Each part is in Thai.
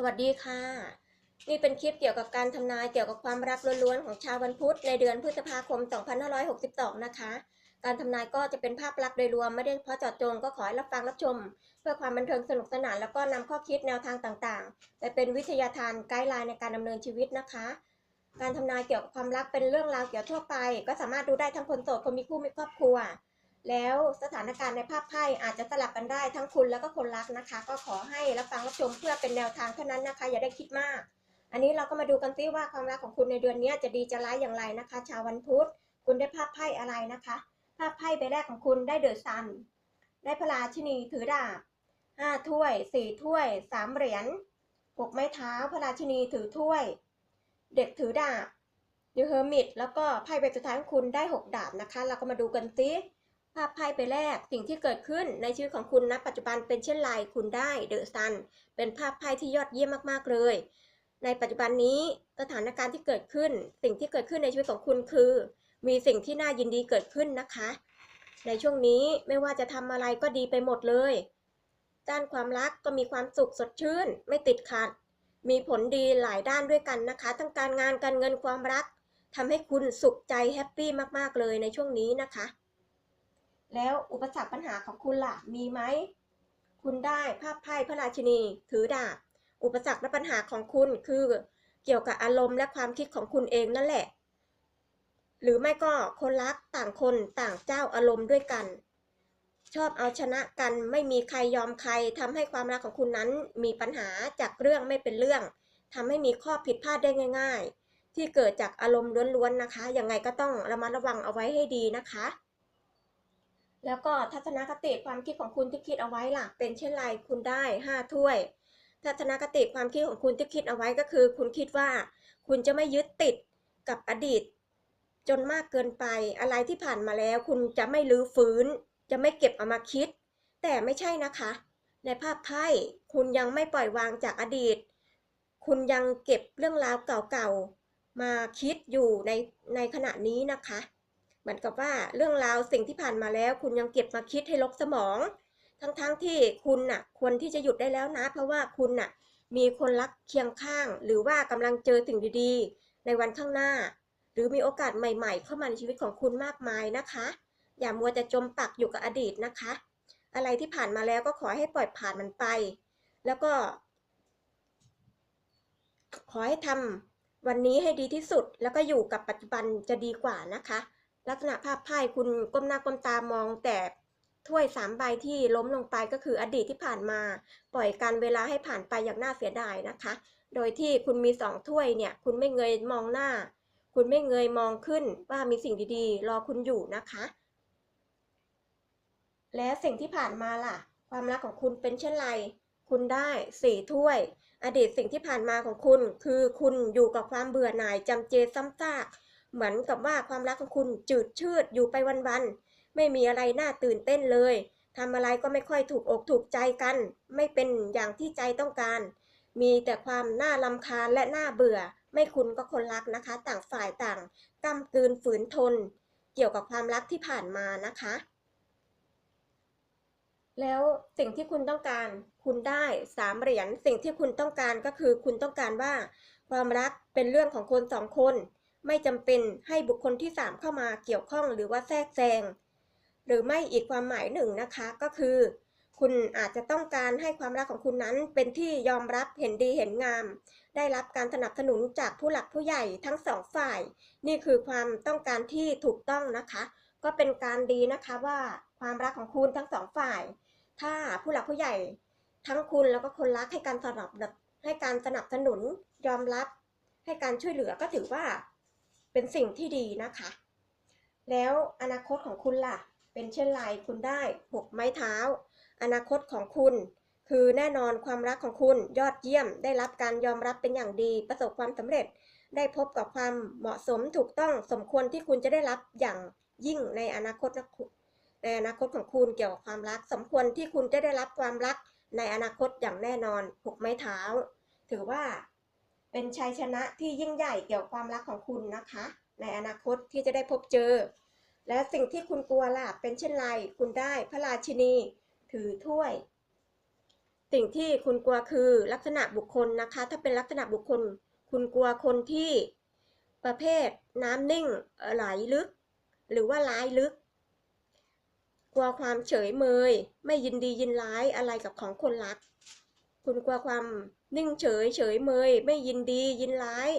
สวัสดีค่ะ นี่เป็นคลิปเกี่ยวกับการทำนายเกี่ยวกับความรักล้วนๆของชาววันพุธในเดือนพฤษภาคม 2562 นะคะ การทำนายก็จะเป็นภาพลักษณ์โดยรวมไม่ได้เพาะเจาะจงก็ขอให้รับฟังรับชม เพื่อความบันเทิงสนุกสนานแล้วก็นำข้อคิดแนวทางต่างๆไปเป็นวิทยาทานไกด์ไลน์ในการดำเนินชีวิตนะคะ การทำนายเกี่ยวกับความรักเป็นเรื่องราวเกี่ยวทั่วไป ก็สามารถดูได้ทั้งคนโสดคนมีคู่มีครอบครัว แล้วสถานการณ์ในภาพไพ่อาจจะสลับกันได้ทั้งคุณแล้วก็คนรักนะคะ ก็ขอให้รับฟังรับชมเพื่อเป็นแนวทางเท่านั้นนะคะ อย่าได้คิดมาก อันนี้เราก็มาดูกันซิว่าความรักของคุณในเดือนนี้จะดีจะร้ายอย่างไรนะคะ ชาววันพุธคุณได้ภาพไพ่อะไรนะคะ ภาพไพ่ใบแรกของคุณได้เดอะซันได้พระราชินีถือดาบห้าถ้วยสี่ถ้วยสามเหรียญหกไม้เท้าพระราชินีถือถ้วย เด็กถือดาบยูเฮอร์มิตแล้วก็ไพ่ใบสุดท้ายของคุณได้หกดาบนะคะ เราก็มาดูกันซิ ภาพไพ่ไปแรก สิ่งที่เกิดขึ้นในชีวิตของคุณณปัจจุบันเป็นเช่นไรคุณได้เดอะซันเป็นภาพไพ่ที่ยอดเยี่ยมมากๆเลย ในปัจจุบันนี้สถานการณ์ที่เกิดขึ้น สิ่งที่เกิดขึ้นในชีวิตของคุณคือ มีสิ่งที่น่ายินดีเกิดขึ้นนะคะ ในช่วงนี้ไม่ว่าจะทำอะไรก็ดีไปหมดเลยด้านความรักก็มีความสุขสดชื่น ไม่ติดขัด มีผลดีหลายด้านด้วยกันนะคะ ทั้งการงานการเงินความรักทำให้คุณสุขใจแฮปปี้มากๆเลยในช่วงนี้นะคะ แล้วอุปสรรคปัญหาของคุณล่ะมีไหม คุณได้ภาพไพ่พระราชินี ถือดาบ อุปสรรคและปัญหาของคุณคือเกี่ยวกับอารมณ์และความคิดของคุณเองนั่นแหละ หรือไม่ก็คนรักต่างคนต่างเจ้าอารมณ์ด้วยกัน ชอบเอาชนะกันไม่มีใครยอมใครทำให้ความรักของคุณนั้นมีปัญหาจากเรื่องไม่เป็นเรื่องทำให้มีข้อผิดพลาดได้ง่าย ๆ ที่เกิดจากอารมณ์ล้วนๆนะคะ ยังไงก็ต้องระมัดระวังเอาไว้ให้ดีนะคะ แล้วก็ทัศนคติความคิดของคุณที่คิดเอาไว้ล่ะ เป็นเช่นไรคุณได้ห้าถ้วย ทัศนคติความคิดของคุณที่คิดเอาไว้ก็คือ คุณคิดว่า คุณจะไม่ยึดติดกับอดีต จนมากเกินไปอะไรที่ผ่านมาแล้ว คุณจะไม่ลื้อฟื้น จะไม่เก็บเอามาคิด แต่ไม่ใช่นะคะ ในภาพไพ่คุณยังไม่ปล่อยวางจากอดีต คุณยังเก็บเรื่องราวเก่าๆมาคิดอยู่ในในขณะนี้นะคะ มือนกับว่าเรื่องราวสิ่งที่ผ่านมาแล้ว คุณยังเก็บมาคิดให้ลกสมอง ทั้งๆทที่คุณน่ะควรที่จะหยุดได้แล้วนะ เพราะว่าคุณน่ะมีคนรักเคียงข้าง หรือว่ากำลังเจอสิ่งดีๆ ในวันข้างหน้า หรือมีโอกาสใหม่ ๆ เข้ามาในชีวิตของคุณมากมายนะคะ อย่ามัวแต่จมปักอยู่กับอดีตนะคะ อะไรที่ผ่านมาแล้วก็ขอให้ปล่อยผ่านมันไป แล้วก็ ขอให้ทำวันนี้ให้ดีที่สุด แล้วก็อยู่กับปัจจุบันจะดีกว่านะคะ ลักษณะภาพไพ่คุณก้มหน้าก้มตามองแต่ถ้วยสามใบที่ล้มลงไปก็คืออดีตที่ผ่านมา ปล่อยการเวลาให้ผ่านไปอย่างน่าเสียดายนะคะ โดยที่คุณมีสองถ้วยเนี่ย คุณไม่เงยมองหน้า คุณไม่เงยมองขึ้นว่ามีสิ่งดีๆ รอคุณอยู่นะคะ และสิ่งที่ผ่านมาล่ะ ความรักของคุณเป็นเช่นไร คุณได้สี่ถ้วย อดีตสิ่งที่ผ่านมาของคุณ คือคุณอยู่กับความเบื่อหน่ายจำเจซ้ำซาก เหมือนกับว่าความรักของคุณจืดชืดอยู่ไปวันๆไม่มีอะไรน่าตื่นเต้นเลยทำอะไรก็ไม่ค่อยถูกอกถูกใจกัน ไม่เป็นอย่างที่ใจต้องการ มีแต่ความน่ารำคาญและน่าเบื่อ ไม่คุณก็คนรักนะคะ ต่างฝ่ายต่างก้ำกืนฝืนทน เกี่ยวกับความรักที่ผ่านมานะคะ แล้วสิ่งที่คุณต้องการคุณได้สามเหรียญสิ่งที่คุณต้องการก็คือคุณต้องการว่า ความรักเป็นเรื่องของคนสองคน ไม่จำเป็นให้บุคคลที่สามเข้ามาเกี่ยวข้องหรือว่าแทรกแซง หรือไม่อีกความหมายหนึ่งนะคะก็คือ คุณอาจจะต้องการให้ความรักของคุณนั้นเป็นที่ยอมรับเห็นดีเห็นงาม ได้รับการสนับสนุนจากผู้หลักผู้ใหญ่ทั้งสองฝ่าย นี่คือความต้องการที่ถูกต้องนะคะ ก็เป็นการดีนะคะว่าความรักของคุณทั้งสองฝ่าย ถ้าผู้หลักผู้ใหญ่ ทั้งคุณแล้วก็คนรักให้การสนับให้การสนับสนุนยอมรับ ให้การช่วยเหลือก็ถือว่า เป็นสิ่งที่ดีนะคะ แล้วอนาคตของคุณล่ะ เป็นเช่นไรคุณได้หกไม้เท้า อนาคตของคุณ คือแน่นอนความรักของคุณยอดเยี่ยม ได้รับการยอมรับเป็นอย่างดี ประสบความสำเร็จ ได้พบกับความเหมาะสมถูกต้องสมควรที่คุณจะได้รับอย่างยิ่งในอนาคตในอนาคตของคุณเกี่ยวกับความรัก สมควรที่คุณจะได้รับความรักในอนาคตอย่างแน่นอนหกไม้เท้า ถือว่า เป็นชัยชนะที่ยิ่งใหญ่เกี่ยวกับความรักของคุณนะคะ ในอนาคตที่จะได้พบเจอ และสิ่งที่คุณกลัวล่ะเป็นเช่นไร คุณได้พระราชินี ถือถ้วย สิ่งที่คุณกลัวคือลักษณะบุคคลนะคะ ถ้าเป็นลักษณะบุคคล คุณกลัวคนที่ประเภทน้ำนิ่งไหลลึก หรือว่าร้ายลึก กลัวความเฉยเมย ไม่ยินดียินร้ายอะไรกับของคนรัก คุณกลัวความนิ่งเฉยเฉยเมย ไม่ยินดียินร้าย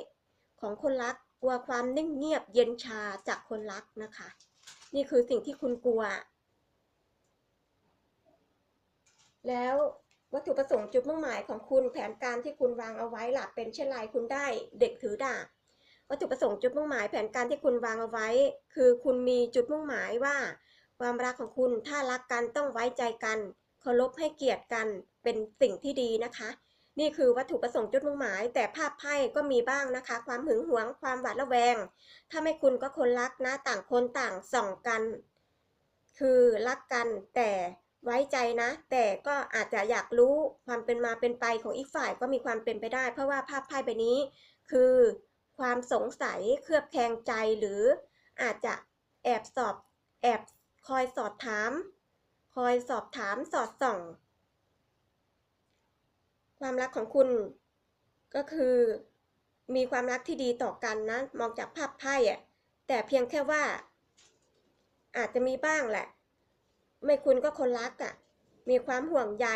ของคนรักกลัวความนิ่งเงียบเย็นชาจากคนรักนะคะ นี่คือสิ่งที่คุณกลัว แล้ววัตถุประสงค์จุดมุ่งหมายของคุณแผนการที่คุณวางเอาไว้หลักเป็นเช่นไรคุณได้เด็กถือดาบวัตถุประสงค์จุดมุ่งหมายแผนการที่คุณวางเอาไว้ คือคุณมีจุดมุ่งหมายว่า ความรักของคุณถ้ารักกันต้องไว้ใจกันเคารพให้เกียรติกัน เป็นสิ่งที่ดีนะคะ นี่คือวัตถุประสงค์จุดมุ่งหมาย แต่ภาพไพ่ก็มีบ้างนะคะ ความหึงหวงความหวาดระแวง ถ้าไม่คุณก็คนรักนะต่างคนต่างส่องกัน คือรักกันแต่ไว้ใจนะ แต่ก็อาจจะอยากรู้ความเป็นมาเป็นไปของอีกฝ่ายก็มีความเป็นไปได้ เพราะว่าภาพไพ่ใบนี้ คือความสงสัยเคลือบแคลงใจหรืออาจจะแอบสอบแอบคอยสอบถาม คอยสอบถามสอดส่อง ความรักของคุณก็คือมีความรักที่ดีต่อกันนะ มองจากภาพไพ่อะแต่เพียงแค่ว่า อาจจะมีบ้างแหละ ไม่คุณก็คนรักอะ่ะมีความห่วงใย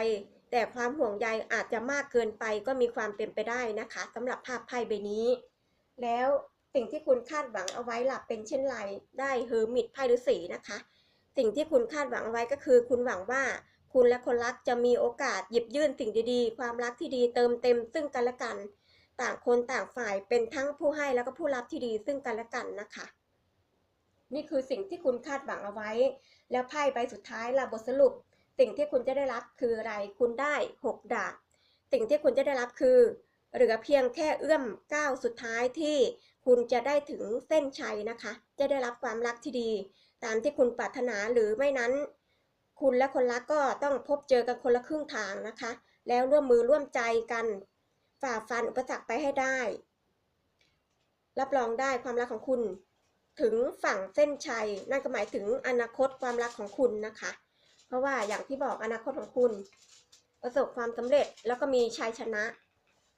แต่ความห่วงใยอาจจะมากเกินไปก็มีความเป็นไปได้นะคะสำหรับภาพไพ่ใบนี้ แล้วสิ่งที่คุณคาดหวังเอาไว้หลับเป็นเช่นไร ได้เฮอร์มิตไพ่ฤาษีนะคะ สิ่งที่คุณคาดหวังเอาไว้ก็คือ คุณหวังว่า คุณและคนรักจะมีโอกาสหยิบยื่นสิ่งดีๆ ความรักที่ดีเติมเต็มซึ่งกันและกัน ต่างคนต่างฝ่ายเป็นทั้งผู้ให้แล้วก็ผู้รับที่ดีซึ่งกันและกันนะคะ นี่คือสิ่งที่คุณคาดหวังเอาไว้ แล้วไพ่ใบสุดท้ายล่ะบทสรุป สิ่งที่คุณจะได้รับคืออะไร คุณได้6ดาบสิ่งที่คุณจะได้รับคือเหลือเพียงแค่เอื้อมก้าวสุดท้ายที่คุณจะได้ถึงเส้นชัยนะคะ จะได้รับความรักที่ดี ตามที่คุณปรารถนาหรือไม่นั้น คุณและคนรักก็ต้องพบเจอกันคนละครึ่งทางนะคะ แล้วร่วมมือร่วมใจกัน ฝ่าฟันอุปสรรคไปให้ได้ รับรองได้ความรักของคุณ ถึงฝั่งเส้นชัย นั่นก็หมายถึงอนาคตความรักของคุณนะคะ เพราะว่าอย่างที่บอกอนาคตของคุณ ประสบความสำเร็จแล้วก็มีชัยชนะ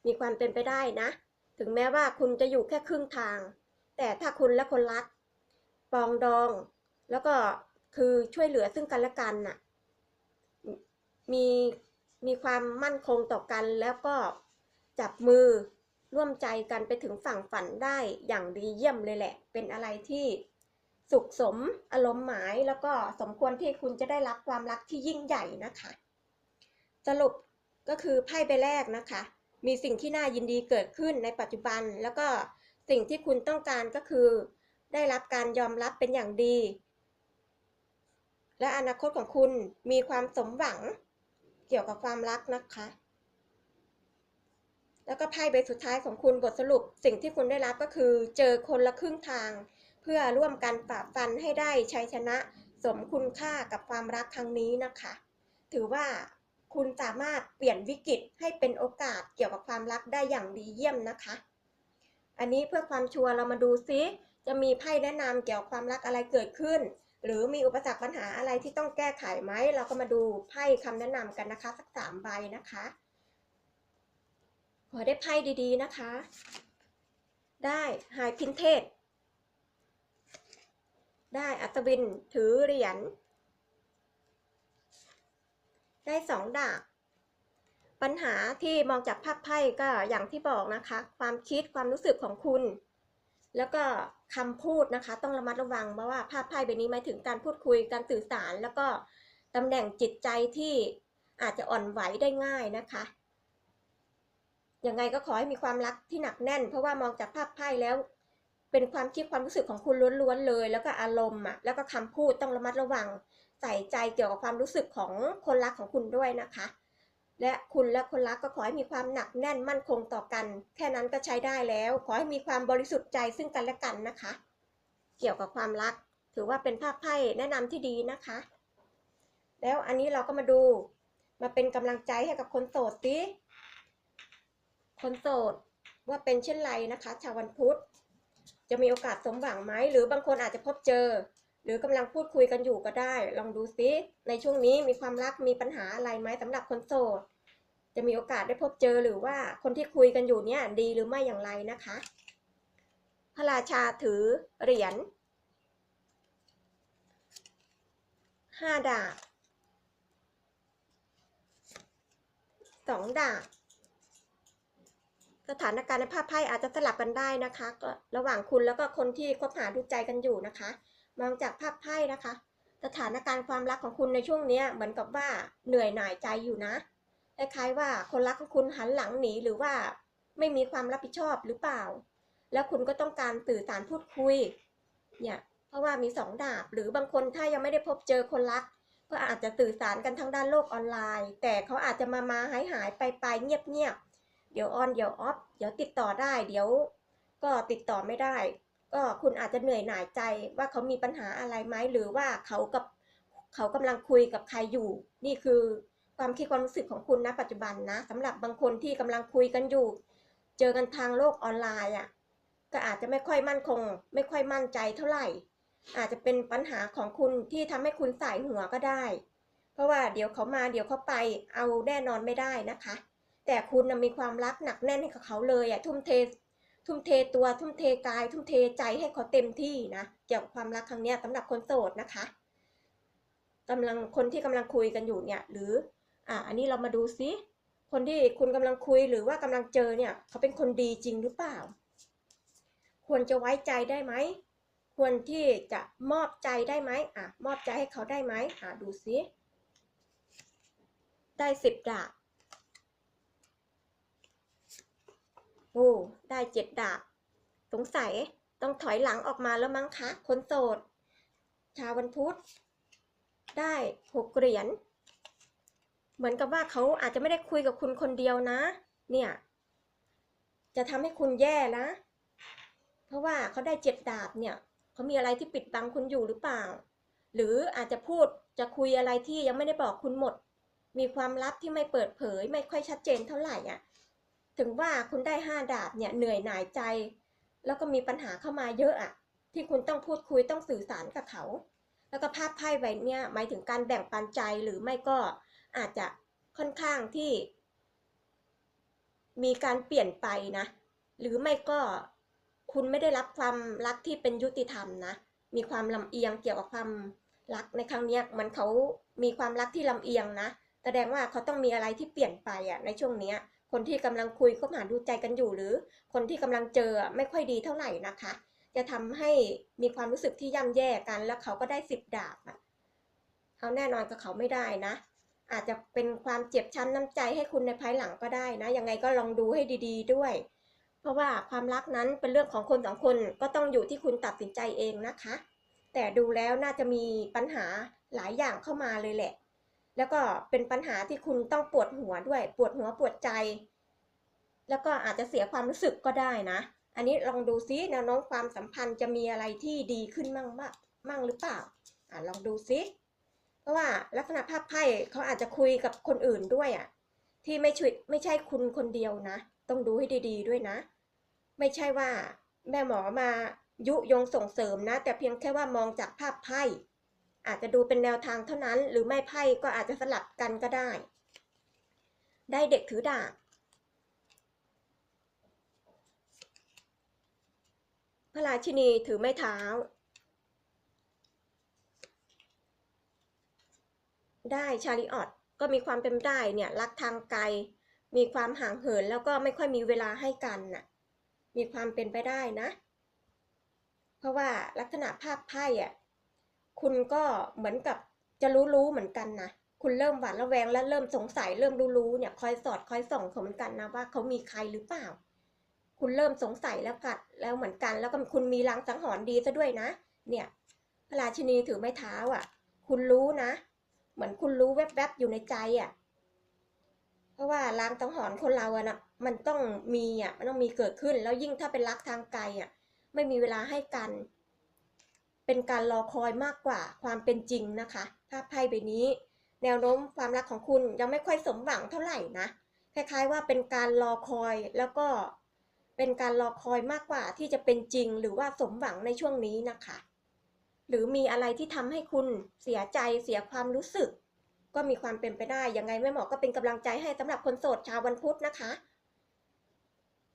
มีความเป็นไปได้นะ ถึงแม้ว่าคุณจะอยู่แค่ครึ่งทาง แต่ถ้าคุณและคนรัก ปองดองแล้วก็ คือช่วยเหลือซึ่งกันและกันน่ะ มีมีความมั่นคงต่อกันแล้วก็จับมือร่วมใจกันไปถึงฝั่งฝันได้อย่างดีเยี่ยมเลยแหละ เป็นอะไรที่สุขสมอารมณ์หมายแล้วก็สมควรที่คุณจะได้รับความรักที่ยิ่งใหญ่นะคะ สรุปก็คือไพ่ใบแรกนะคะ มีสิ่งที่น่ายินดีเกิดขึ้นในปัจจุบัน แล้วก็สิ่งที่คุณต้องการก็คือ ได้รับการยอมรับเป็นอย่างดี และอนาคตของคุณมีความสมหวังเกี่ยวกับความรักนะคะ แล้วก็ไพ่ใบสุดท้ายของคุณบทสรุปสิ่งที่คุณได้รับก็คือ เจอคนละครึ่งทาง เพื่อร่วมกันฝ่าฟันให้ได้ชัยชนะสมคุณค่ากับความรักครั้งนี้นะคะ ถือว่าคุณสามารถเปลี่ยนวิกฤตให้เป็นโอกาสเกี่ยวกับความรักได้อย่างดีเยี่ยมนะคะ อันนี้เพื่อความชัวร์เรามาดูซิ จะมีไพ่แนะนำเกี่ยวกับความรักอะไรเกิดขึ้น หรือมีอุปสรรคปัญหาอะไรที่ต้องแก้ไขไหม เราก็มาดูไพ่คำแนะนำกันนะคะ สักสามใบนะคะ ขอได้ไพ่ดีๆนะคะ ได้หายพินเทศ ได้อัศวินถือเหรียญ ได้สองดาบ ปัญหาที่มองจากภาพไพ่ก็อย่างที่บอกนะคะ ความคิดความรู้สึกของคุณ แล้วก็คำพูดนะคะ ต้องระมัดระวังเพราะว่าภาพไพ่ใบนี้หมายถึงการพูดคุยการสื่อสาร แล้วก็ตำแหน่งจิตใจที่อาจจะอ่อนไหวได้ง่ายนะคะยังไงก็ขอให้มีความรักที่หนักแน่น เพราะว่ามองจากภาพไพ่แล้ว เป็นความคิดความรู้สึกของคุณล้วนๆเลย แล้วก็อารมณ์อะแล้วก็คำพูดต้องระมัดระวัง ใส่ใจเกี่ยวกับความรู้สึกของคนรักของคุณด้วยนะคะ และคุณและคนรักก็ขอให้มีความหนักแน่นมั่นคงต่อกัน แค่นั้นก็ใช้ได้แล้ว ขอให้มีความบริสุทธิ์ใจซึ่งกันและกันนะคะ เกี่ยวกับความรัก ถือว่าเป็นภาพไพ่แนะนำที่ดีนะคะ แล้วอันนี้เราก็มาดู มาเป็นกำลังใจให้กับคนโสดสิคนโสดว่าเป็นเช่นไรนะคะ ชาววันพุธจะมีโอกาสสมหวังไหมหรือบางคนอาจจะพบเจอ หรือกำลังพูดคุยกันอยู่ก็ได้ ลองดูซิ ในช่วงนี้มีความรักมีปัญหาอะไรไหมสำหรับคนโสด จะมีโอกาสได้พบเจอหรือว่าคนที่คุยกันอยู่เนี่ยดีหรือไม่อย่างไรนะคะ พระราชาถือเหรียญห้าดาบสองดาบสถานการณ์ในภาพไพ่อาจจะสลับกันได้นะคะ ก็ระหว่างคุณแล้วก็คนที่คบหาดูใจกันอยู่นะคะ มองจากภาพไพ่นะคะ สถานการณ์ความรักของคุณในช่วงนี้เหมือนกับว่าเหนื่อยหน่ายใจอยู่นะคล้ายๆว่าคนรักของคุณหันหลังหนีหรือว่าไม่มีความรับผิดชอบหรือเปล่า แล้วคุณก็ต้องการสื่อสารพูดคุย เนี่ย เพราะว่ามีสองดาบ หรือบางคนถ้ายังไม่ได้พบเจอคนรัก ก็อาจจะสื่อสารกันทางด้านโลกออนไลน์ แต่เขาอาจจะมามาหายหายไปไปเงียบเงียบเดี๋ยวออน เดี๋ยวออฟ เดี๋ยวติดต่อได้ เดี๋ยวก็ติดต่อไม่ได้ ก็คุณอาจจะเหนื่อยหน่ายใจว่าเขามีปัญหาอะไรไหมหรือว่าเขากับเขากำลังคุยกับใครอยู่ นี่คือความคิดความรู้สึกของคุณณปัจจุบันนะสำหรับบางคนที่กำลังคุยกันอยู่ เจอกันทางโลกออนไลน์อะก็อาจจะไม่ค่อยมั่นคง ไม่ค่อยมั่นใจเท่าไหร่ อาจจะเป็นปัญหาของคุณที่ทำให้คุณสายหัวก็ได้ เพราะว่าเดี๋ยวเขามาเดี๋ยวเขาไปเอาแน่นอนไม่ได้นะคะ แต่คุณมีความรักหนักแน่นให้กับเขาเลยอะทุ่มเท ทุ่มเทตัวทุ่มเทกาย ทุ่มเทใจให้เขาเต็มที่นะเกี่ยวกับความรักครั้งนี้สำหรับคนโสดนะคะกำลังคนที่กำลังคุยกันอยู่เนี่ย หรืออะอันนี้เรามาดูซิคนที่คุณกำลังคุยหรือว่ากำลังเจอเนี่ย เขาเป็นคนดีจริงหรือเปล่า ควรจะไว้ใจได้ไหมควรที่จะมอบใจได้ไหมอะมอบใจให้เขาได้ไหมอะดูซิได้สิบดาบ โอ้ได้เจ็ดดาบ สงสัยต้องถอยหลังออกมาแล้วมั้งคะ คนโสด ชาววันพุธ ได้หกเหรียญ เหมือนกับว่าเขาอาจจะไม่ได้คุยกับคุณคนเดียวนะ เนี่ย จะทำให้คุณแย่นะ เพราะว่าเขาได้เจ็ดดาบเนี่ยเขามีอะไรที่ปิดบังคุณอยู่หรือเปล่า หรืออาจจะพูดจะคุยอะไรที่ยังไม่ได้บอกคุณหมด มีความลับที่ไม่เปิดเผย ไม่ค่อยชัดเจนเท่าไหร่อะ ถึงว่าคุณได้ห้าดาบเนี่ยเหนื่อยหน่ายใจ แล้วก็มีปัญหาเข้ามาเยอะอะที่คุณต้องพูดคุยต้องสื่อสารกับเขา แล้วก็ภาพไพ่ใบเนี่ยหมายถึงการแบ่งปันใจหรือไม่ก็อาจจะค่อนข้างที่ มีการเปลี่ยนไปนะ หรือไม่ก็คุณไม่ได้รับความรักที่เป็นยุติธรรมนะ มีความลำเอียงเกี่ยวกับความรักในครั้งนี้มันเขามีความรักที่ลำเอียงนะ แสดงว่าเขาต้องมีอะไรที่เปลี่ยนไปอะในช่วงเนี้ย คนที่กำลังคุยคบหาดูใจกันอยู่หรือ คนที่กำลังเจอไม่ค่อยดีเท่าไหร่นะคะ จะทำให้มีความรู้สึกที่ย่ำแย่กัน แล้วเขาก็ได้สิบดาบอะเขาแน่นอนกับเขาไม่ได้นะ อาจจะเป็นความเจ็บช้ำน้ำใจให้คุณในภายหลังก็ได้นะยังไงก็ลองดูให้ดีๆด้วย เพราะว่าความรักนั้นเป็นเรื่องของคนสองคนก็ต้องอยู่ที่คุณตัดสินใจเองนะคะ แต่ดูแล้วน่าจะมีปัญหาหลายอย่างเข้ามาเลยแหละ แล้วก็เป็นปัญหาที่คุณต้องปวดหัวด้วย ปวดหัวปวดใจ แล้วก็อาจจะเสียความรู้สึกก็ได้นะ อันนี้ลองดูซิแนวโน้มความสัมพันธ์จะมีอะไรที่ดีขึ้นมั่งบ้างมั่งหรือเปล่า อะลองดูซิ เพราะว่าลักษณะภาพไพ่เขาอาจจะคุยกับคนอื่นด้วยอะ ที่ไม่ช่วยไม่ใช่คุณคนเดียวนะ ต้องดูให้ดี ๆ ด้วยนะ ไม่ใช่ว่า แม่หมอมายุยงส่งเสริมนะ แต่เพียงแค่ว่ามองจากภาพไพ่ อาจจะดูเป็นแนวทางเท่านั้น หรือไม่ไพ่ก็อาจจะสลับกันก็ได้ ได้เด็กถือดาบพระราชินีถือไม้เท้า ได้ชาริออตก็มีความเป็นได้เนี่ยรักทางไกล มีความห่างเหินแล้วก็ไม่ค่อยมีเวลาให้กันน่ะ มีความเป็นไปได้นะ เพราะว่าลักษณะภาพไพ่อะ คุณก็เหมือนกับจะรู้รู้ๆเหมือนกันนะคุณเริ่มหวาดระแวงและเริ่มสงสัยเริ่มรู้รู้ๆเนี่ยคอยสอดคอยส่องเขาเหมือนกันนะว่าเขามีใครหรือเปล่า คุณเริ่มสงสัยแล้วกัดแล้วเหมือนกัน แล้วก็คุณมีลางสังหรณ์ดีซะด้วยนะ เนี่ยพระราชินีถือไม้เท้าอะ คุณรู้นะ เหมือนคุณรู้แวบๆอยู่ในใจอะ เพราะว่าลางสังหรณ์คนเราอะนะมันต้องมีอะมันต้องมีเกิดขึ้น แล้วยิ่งถ้าเป็นรักทางไกลอะ ไม่มีเวลาให้กัน เป็นการรอคอยมากกว่าความเป็นจริงนะคะภาพไพ่ใบนี้ แนวโน้มความรักของคุณยังไม่ค่อยสมหวังเท่าไหร่นะคล้ายๆว่าเป็นการรอคอยแล้วก็เป็นการรอคอยมากกว่าที่จะเป็นจริงหรือว่าสมหวังในช่วงนี้นะคะ หรือมีอะไรที่ทำให้คุณเสียใจเสียความรู้สึก ก็มีความเป็นไปได้ยังไงแม่หมอก็เป็นกำลังใจให้สำหรับคนโสดชาววันพุธนะคะ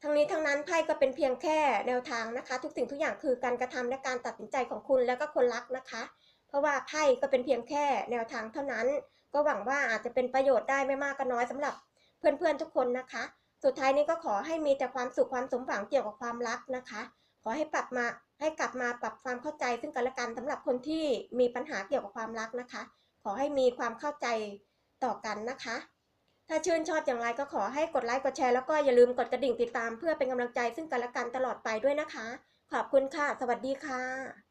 ทั้งนี้ทั้งนั้นไพ่ก็เป็นเพียงแค่แนวทางนะคะ ทุกสิ่งทุกอย่างคือการกระทำและการตัดสินใจของคุณและก็คนรักนะคะ เพราะว่าไพ่ก็เป็นเพียงแค่แนวทางเท่านั้น ก็หวังว่าอาจจะเป็นประโยชน์ได้ไม่มากก็น้อยสำหรับเพื่อนๆทุกคนนะคะ สุดท้ายนี้ก็ขอให้มีแต่ความสุขความสมหวังเกี่ยวกับความรักนะคะ ขอให้ปรับมาให้กลับมาปรับความเข้าใจซึ่งกันและกันสำหรับคนที่มีปัญหาเกี่ยวกับความรักนะคะ ขอให้มีความเข้าใจต่อกันนะคะ ถ้าชื่นชอบอย่างไรก็ขอให้กดไลค์กดแชร์แล้วก็อย่าลืมกดกระดิ่งติดตามเพื่อเป็นกำลังใจซึ่งกันและกันตลอดไปด้วยนะคะ ขอบคุณค่ะ สวัสดีค่ะ